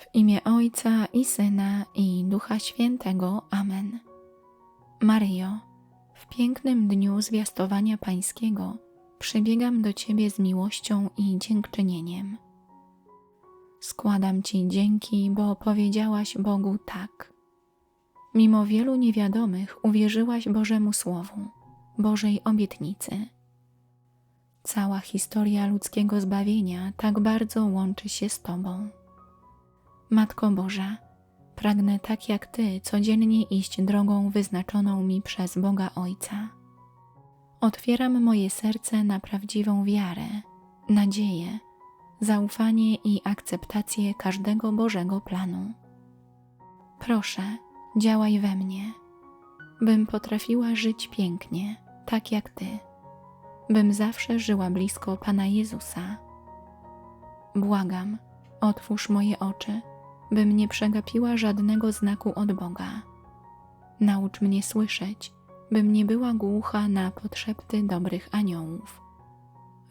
W imię Ojca i Syna i Ducha Świętego. Amen. Maryjo, w pięknym dniu zwiastowania Pańskiego przybiegam do Ciebie z miłością i dziękczynieniem. Składam Ci dzięki, bo powiedziałaś Bogu tak. Mimo wielu niewiadomych uwierzyłaś Bożemu Słowu, Bożej obietnicy. Cała historia ludzkiego zbawienia tak bardzo łączy się z Tobą. Matko Boża, pragnę tak jak Ty codziennie iść drogą wyznaczoną mi przez Boga Ojca. Otwieram moje serce na prawdziwą wiarę, nadzieję, zaufanie i akceptację każdego Bożego planu. Proszę, działaj we mnie, bym potrafiła żyć pięknie, tak jak Ty, bym zawsze żyła blisko Pana Jezusa. Błagam, otwórz moje oczy, bym nie przegapiła żadnego znaku od Boga. Naucz mnie słyszeć, bym nie była głucha na podszepty dobrych aniołów.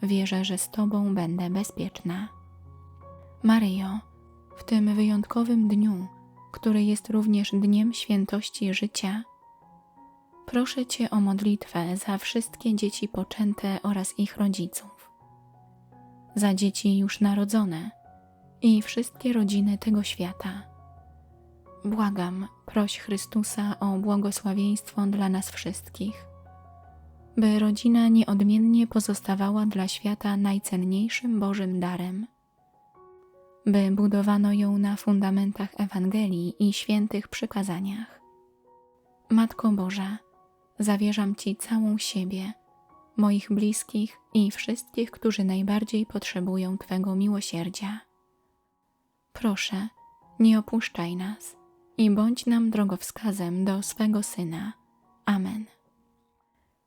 Wierzę, że z Tobą będę bezpieczna. Maryjo, w tym wyjątkowym dniu, który jest również dniem świętości życia, proszę Cię o modlitwę za wszystkie dzieci poczęte oraz ich rodziców, za dzieci już narodzone i wszystkie rodziny tego świata. Błagam, proś Chrystusa o błogosławieństwo dla nas wszystkich, by rodzina nieodmiennie pozostawała dla świata najcenniejszym Bożym darem, by budowano ją na fundamentach Ewangelii i świętych przykazaniach. Matko Boża, zawierzam Ci całą siebie, moich bliskich i wszystkich, którzy najbardziej potrzebują Twego miłosierdzia. Proszę, nie opuszczaj nas i bądź nam drogowskazem do swego Syna. Amen.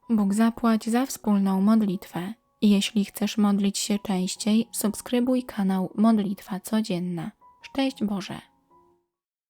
Bóg zapłać za wspólną modlitwę. Jeśli chcesz modlić się częściej, subskrybuj kanał Modlitwa Codzienna. Szczęść Boże!